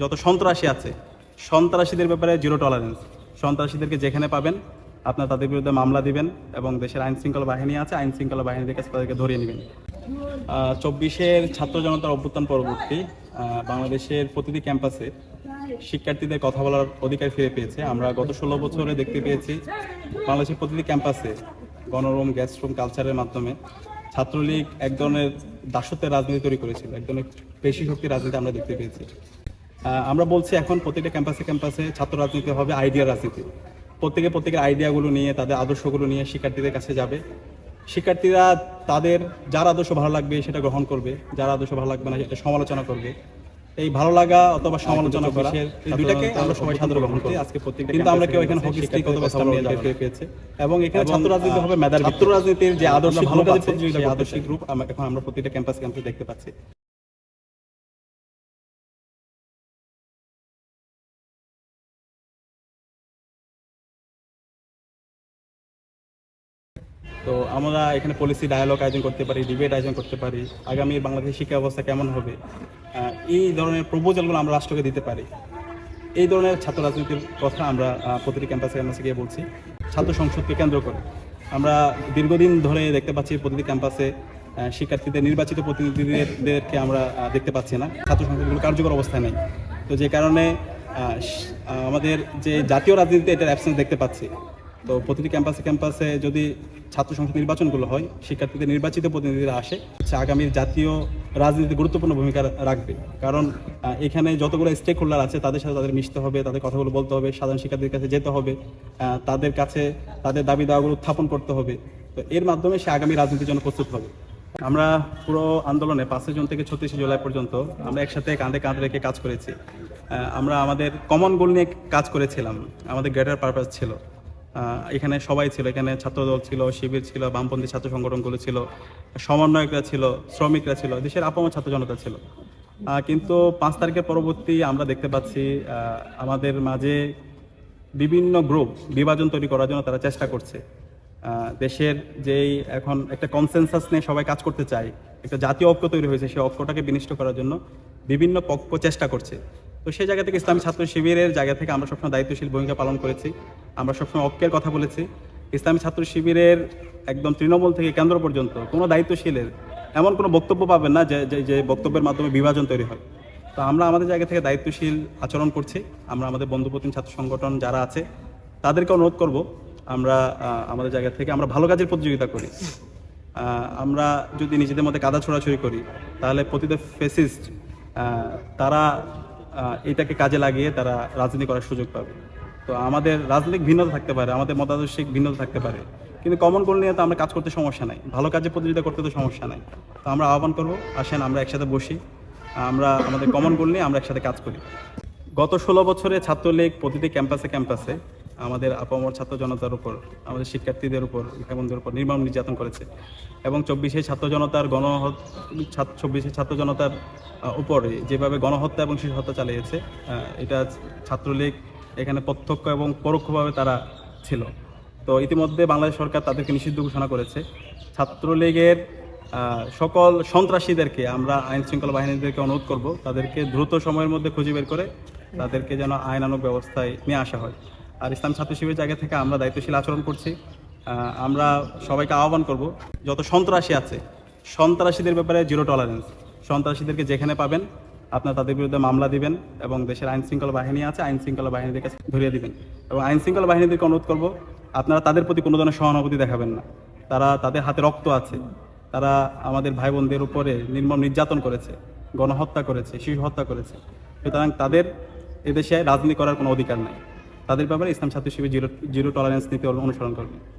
যত সন্ত্রাসী আছে, সন্ত্রাসীদের ব্যাপারে জিরো টলারেন্স সন্ত্রাসীদেরকে যেখানে পাবেন, আপনার তাদের বিরুদ্ধে মামলা দিবেন এবং দেশের আইন শৃঙ্খলা বাহিনী আছে আইন শৃঙ্খলা বাহিনীর কাছে তাদেরকে ধরিয়ে নেবেন। চব্বিশের ছাত্র জনতার অভ্যুত্থান পরবর্তী বাংলাদেশের প্রতিটি ক্যাম্পাসে শিক্ষার্থীদের কথা বলার অধিকার ফিরে পেয়েছে। আমরা গত ষোলো বছরে দেখতে পেয়েছি, বাংলাদেশের প্রতিটি ক্যাম্পাসে গণরুম গ্যাস্ট রুম কালচারের মাধ্যমে ছাত্রলীগ এক ধরনের দাসত্বের রাজনীতি তৈরি করেছিল, এক ধরনের পেশি শক্তির রাজনীতি আমরা দেখতে পেয়েছি। আমরা বলছি এখন প্রত্যেকটা ক্যাম্পাসে ক্যাম্পাসে ছাত্র রাজনীতি হবে আইডিয়া রাজনীতি। প্রত্যেকে প্রত্যেকের আইডিয়াগুলো নিয়ে তাদের আদর্শগুলো নিয়ে শিক্ষার্থীদের কাছে যাবে। শিক্ষার্থীরা তাদের যার আদর্শ ভালো লাগবে সেটা গ্রহণ করবে যার আদর্শ ভালো লাগবে না সেটা সমালোচনা করবে। এই ভালো লাগা অথবা সমালোচনা এই দুইটাকে আমরা সবাই সাধারণ গ্রহণ করি আজকে প্রত্যেকটা কিন্তু আমরা কেউ এখানে হকি স্টিক অথবা পেয়েছে। এবং এখানে ছাত্র রাজনীতি হবে মেধার ছাত্র রাজনীতির যে আদর্শ ভালো প্রতিযোগিতা আদর্শিক গ্রুপ আমরা এখন আমরা প্রত্যেকটা ক্যাম্পাস ক্যাম্পাসে দেখতে পাচ্ছি। তো আমরা এখানে পলিসি ডায়ালগ আয়োজন করতে পারি ডিবেট আয়োজন করতে পারি, আগামী বাংলাদেশের শিক্ষা ব্যবস্থা কেমন হবে এই ধরনের প্রপোজালগুলো আমরা রাষ্ট্রকে দিতে পারি। এই ধরনের ছাত্র রাজনীতির কথা আমরা প্রতিটি ক্যাম্পাসে ক্যাম্পাসে গিয়ে বলছি। ছাত্র সংসদকে কেন্দ্র করে। আমরা দীর্ঘদিন ধরে দেখতে পাচ্ছি প্রতিটি ক্যাম্পাসে শিক্ষার্থীদের, নির্বাচিত প্রতিনিধিদেরকে আমরা দেখতে পাচ্ছি না। ছাত্র সংসদগুলো কার্যকর অবস্থায় নেই। তো যে কারণে আমাদের যে জাতীয় রাজনীতিতে এটার অ্যাবসেন্স দেখতে পাচ্ছি। তো প্রতিটি ক্যাম্পাসে ক্যাম্পাসে যদি ছাত্র সংসদ নির্বাচনগুলো হয়, শিক্ষার্থীদের নির্বাচিত প্রতিনিধিরা আসে আগামীর জাতীয় রাজনীতি গুরুত্বপূর্ণ ভূমিকা রাখবে। কারণ এখানে যতগুলো স্টেক হোল্ডার আছে, তাদের সাথে তাদের মিশতে হবে, তাদের কথাগুলো বলতে হবে, সাধারণ শিক্ষার্থীদের কাছে যেতে হবে তাদের কাছে তাদের দাবি দাওয়াগুলো উত্থাপন করতে হবে। তো এর মাধ্যমে সে আগামী রাজনীতির জন্য প্রস্তুত হবে। আমরা পুরো আন্দোলনে পাঁচই জুন থেকে ছত্রিশে জুলাই পর্যন্ত আমরা একসাথে কাঁধে কাঁধ রেখে কাজ করেছি। আমরা আমাদের কমন গোল নিয়ে কাজ করেছিলাম। আমাদের গ্রেটার পারপাস ছিল। এখানে সবাই ছিল, এখানে ছাত্রদল ছিল, শিবির ছিল, বামপন্থী ছাত্র সংগঠনগুলো ছিল, সমন্বয়করা ছিল, শ্রমিকরা ছিল, দেশের আপামর ছাত্র জনতা ছিল। কিন্তু পাঁচ তারিখের পরবর্তী আমরা দেখতে পাচ্ছি আমাদের মাঝে বিভিন্ন গ্রুপ বিভাজন তৈরি করার জন্য তারা চেষ্টা করছে। দেশের যেই এখন একটা কনসেনসাস নিয়ে সবাই কাজ করতে চায়, একটা জাতীয় ঐক্য তৈরি হয়েছে, সেই ঐক্যটাকে বিনিষ্ট করার জন্য বিভিন্ন পক্ষ চেষ্টা করছে। তো সেই জায়গা থেকে ইসলামী ছাত্র শিবিরের জায়গা থেকে আমরা সবসময় দায়িত্বশীল ভূমিকা পালন করেছি। আমরা সবসময় ঐক্যের কথা বলেছি। ইসলামী ছাত্র শিবিরের একদম তৃণমূল থেকে কেন্দ্র পর্যন্ত কোনো দায়িত্বশীলের এমন কোনো বক্তব্য পাবেন না যে, যে- বক্তব্যের মাধ্যমে বিভাজন তৈরি হয়। তো আমরা আমাদের জায়গা থেকে দায়িত্বশীল আচরণ করছি। আমরা আমাদের বন্ধুপ্রতিম ছাত্র সংগঠন যারা আছে, তাদেরকে অনুরোধ করব, আমরা আমাদের জায়গা থেকে আমরা ভালো কাজের প্রতিযোগিতা করি। আমরা যদি নিজেদের মধ্যে কাদা ছোড়াছড়ি করি, তাহলে প্রতিটা ফেসিস্ট তারা এটাকে কাজে লাগিয়ে তারা রাজনীতি করার সুযোগ পাবে। তো আমাদের রাজনৈতিক ভিন্নতা থাকতে পারে, আমাদের মতাদর্শিক ভিন্নতা থাকতে পারে। কিন্তু কমন গোল নিয়ে তো আমরা কাজ করতে সমস্যা নাই। ভালো কাজে প্রতিযোগিতা করতে তো সমস্যা নাই। তো আমরা আহ্বান করব, আসেন আমরা একসাথে বসি। আমরা আমাদের কমন গোল নিয়ে আমরা একসাথে কাজ করি। গত ষোলো বছরে ছাত্রলীগ প্রতিটি ক্যাম্পাসে ক্যাম্পাসে আমাদের আপামর ছাত্র জনতার উপর, আমাদের শিক্ষার্থীদের উপর ভাই বোনদের উপর নির্মম নির্যাতন করেছে। এবং চব্বিশে ছাত্র জনতার গণ চব্বিশে ছাত্র জনতার উপরে যেভাবে গণহত্যা এবং শিশু হত্যা চালিয়েছে এটা ছাত্রলীগ এখানে প্রত্যক্ষ এবং পরোক্ষভাবে তারা ছিল। তো ইতিমধ্যে বাংলাদেশ সরকার তাদেরকে নিষিদ্ধ ঘোষণা করেছে। ছাত্রলীগের সকল সন্ত্রাসীদেরকে আমরা আইন শৃঙ্খলা বাহিনীদেরকে অনুরোধ করব, তাদেরকে দ্রুত সময়ের মধ্যে খুঁজে বের করে তাদেরকে যেন আইন আইনানুগ ব্যবস্থায় নিয়ে আসা হয়। আর ইসলাম ছাত্র শিবিরের জায়গা থেকে আমরা দায়িত্বশীল আচরণ করছি। আমরা সবাইকে আহ্বান করব, যত সন্ত্রাসী আছে, সন্ত্রাসীদের ব্যাপারে জিরো টলারেন্স সন্ত্রাসীদেরকে যেখানে পাবেন আপনার তাদের বিরুদ্ধে মামলা দিবেন এবং দেশের আইন শৃঙ্খলা বাহিনী আছে আইন শৃঙ্খলা বাহিনীদের কাছে ধরিয়ে দিবেন। এবং আইন শৃঙ্খলা বাহিনীদেরকে অনুরোধ করব, আপনারা তাদের প্রতি কোনো ধরনের সহানুভূতি দেখাবেন না। তারা তাদের হাতে রক্ত আছে। তারা আমাদের ভাই বোনদের উপরে নির্মম নির্যাতন করেছে, গণহত্যা করেছে, শিশু হত্যা করেছে। সুতরাং তাদের এদেশে রাজনীতি করার কোনো অধিকার নাই। তাদের ব্যাপারে ইসলাম ছাত্র জিরো জিরো টলারেন্স নীতি অনুসরণ করবে।